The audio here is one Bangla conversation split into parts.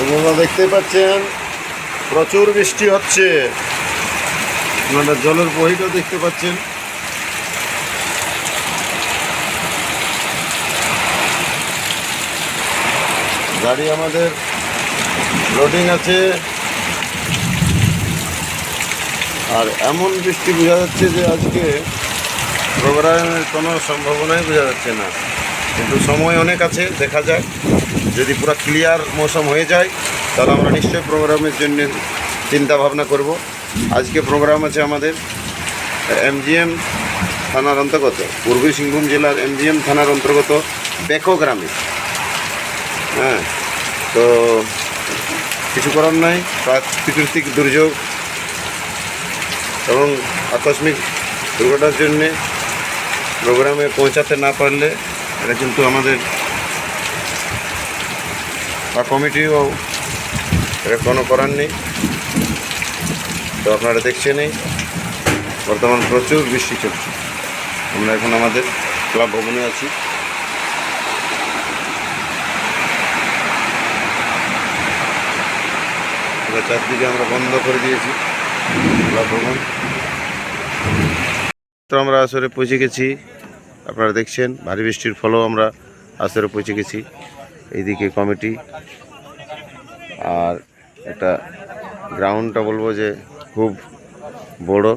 আপনারা দেখতে পাচ্ছেন, প্রচুর বৃষ্টি হচ্ছে। জলের বহিটা দেখতে পাচ্ছেন। গাড়ি আমাদের লোডিং আছে। আর এমন বৃষ্টি বোঝা যাচ্ছে যে আজকে প্রোগ্রামের কোনো সম্ভাবনাই বোঝা যাচ্ছে না। কিন্তু সময় অনেক আছে, দেখা যায় যদি পুরো ক্লিয়ার মৌসুম হয়ে যায়, তাহলে আমরা নিশ্চয়ই প্রোগ্রামের জন্য চিন্তা ভাবনা করব। আজকে প্রোগ্রাম আছে আমাদের, এমজিএম থানার অন্তর্গত, পূর্বী সিংভূম জেলার এমজিএম থানার অন্তর্গত বেকো গ্রামে। হ্যাঁ তো কিছু করার নাই, প্রাকৃতিক দুর্যোগ এবং আকস্মিক দুর্ঘটনার জন্যে প্রোগ্রামে পৌঁছাতে না পারলে এটা কিন্তু আমাদের বা কমিটিও এটা কোনো করার নেই। তো আপনারা দেখছেনই বর্তমান প্রচুর বৃষ্টি চলছে। আমরা এখন আমাদের ক্লাব ভবনে আছি। চারদিকে আমরা বন্ধ করে দিয়েছি ক্লাব ভবন। তো আমরা আসরে পৌঁছে গেছি। আপনারা দেখছেন, ভারী বৃষ্টির ফলেও আমরা আসরে পৌঁছে গেছি এইদিকে কমিটি আর একটা গ্রাউন্ডটা বলব যে খুব বড়,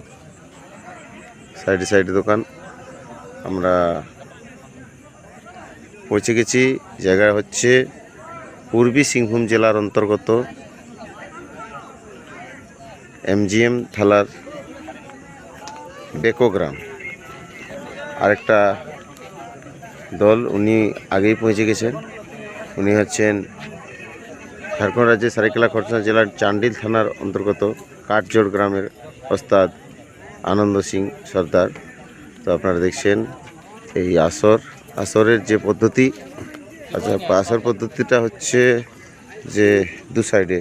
সাইডে সাইডে দোকান। আমরা পৌঁছে গেছি জায়গা হচ্ছে পূর্বী সিংভূম জেলার অন্তর্গত এমজিএম থালার বেকো গ্রাম। আরেকটা দল, উনি আগেই পৌঁছে গেছেন। উনি হচ্ছেন ঝাড়খণ্ড রাজ্যের সারাইকেলা খরচা জেলার চান্ডিল থানার অন্তর্গত কাঠজোড় গ্রামের ওস্তাদ আনন্দ সিং সর্দার। তো আপনারা দেখছেন এই আসর। আসরের যে পদ্ধতি আচ্ছা আসর পদ্ধতিটা হচ্ছে যে দু সাইডে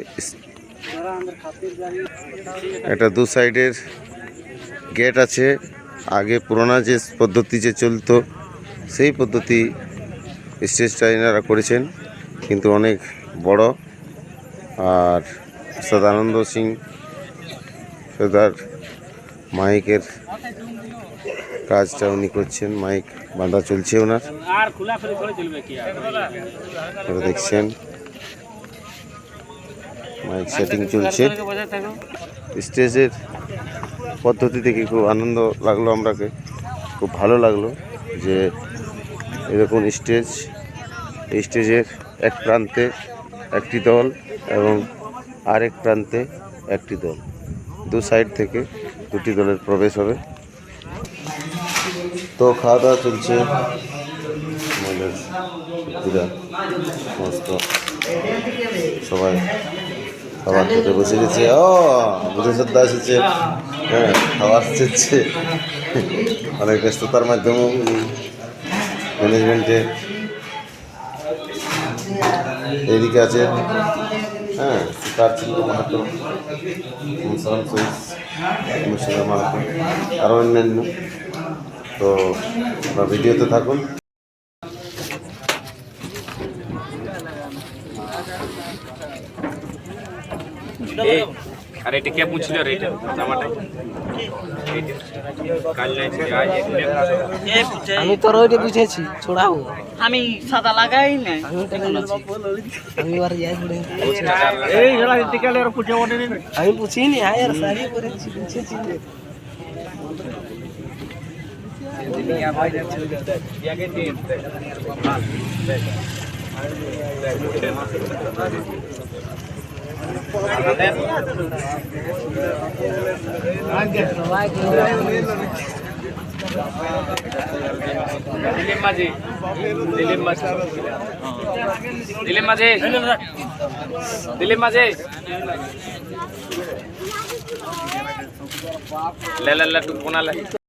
এটা দু সাইডের গেট আছে। আগে পুরোনো যে পদ্ধতি যে চলতো, সেই পদ্ধতি স্টেজটা এনারা করেছেন, কিন্তু অনেক বড়। আর সদানন্দ সিং সর্দার মাইকের কাজটা উনি করছেন, মাইক বাঁধা চলছে ওনার। দেখছেন, মাইক সেটিং চলছে। স্টেজের পদ্ধতি থেকে খুব আনন্দ লাগল আমরাকে? খুব ভালো লাগল যে এরকম স্টেজ স্টেজের এক প্রান্তে একটি দল এবং আরেক প্রান্তে একটি দল। দু সাইড থেকে দুটি দলের প্রবেশ হবে। তো খাওয়া দাওয়া চলছে আমাদের সমস্ত সবাই খাবার খেতে বসে গেছে। ও শ্রদ্ধা এসেছে। হ্যাঁ খাবার চেচ্ছে অনেক ব্যস্ততার মাধ্যমেও ম্যানেজমেন্টে এইদিকে আছে। হ্যাঁ মাহাতো আরও অন্যান্য। তো ভিডিওতে থাকুন। আর এটা কে বুঝছিল রে এটা? জামাটা? এইটা। কাল নাই ছিল, আজ এখানে আমি তোর ওইটা বুঝেছি ছোড়াবো আমি সাদা লাগাই নাই আমি এবার যাই ঘুরে। এই হেলা টিকালে আর পুছে ওঠে নি আমি পুছিনি শাড়ি পরেছি বুঝেছি দিলীপ মাঝি দিলীপ মাঝি দিলীপ মাঝি দিলীপ মাঝি লে লে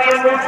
हाँ।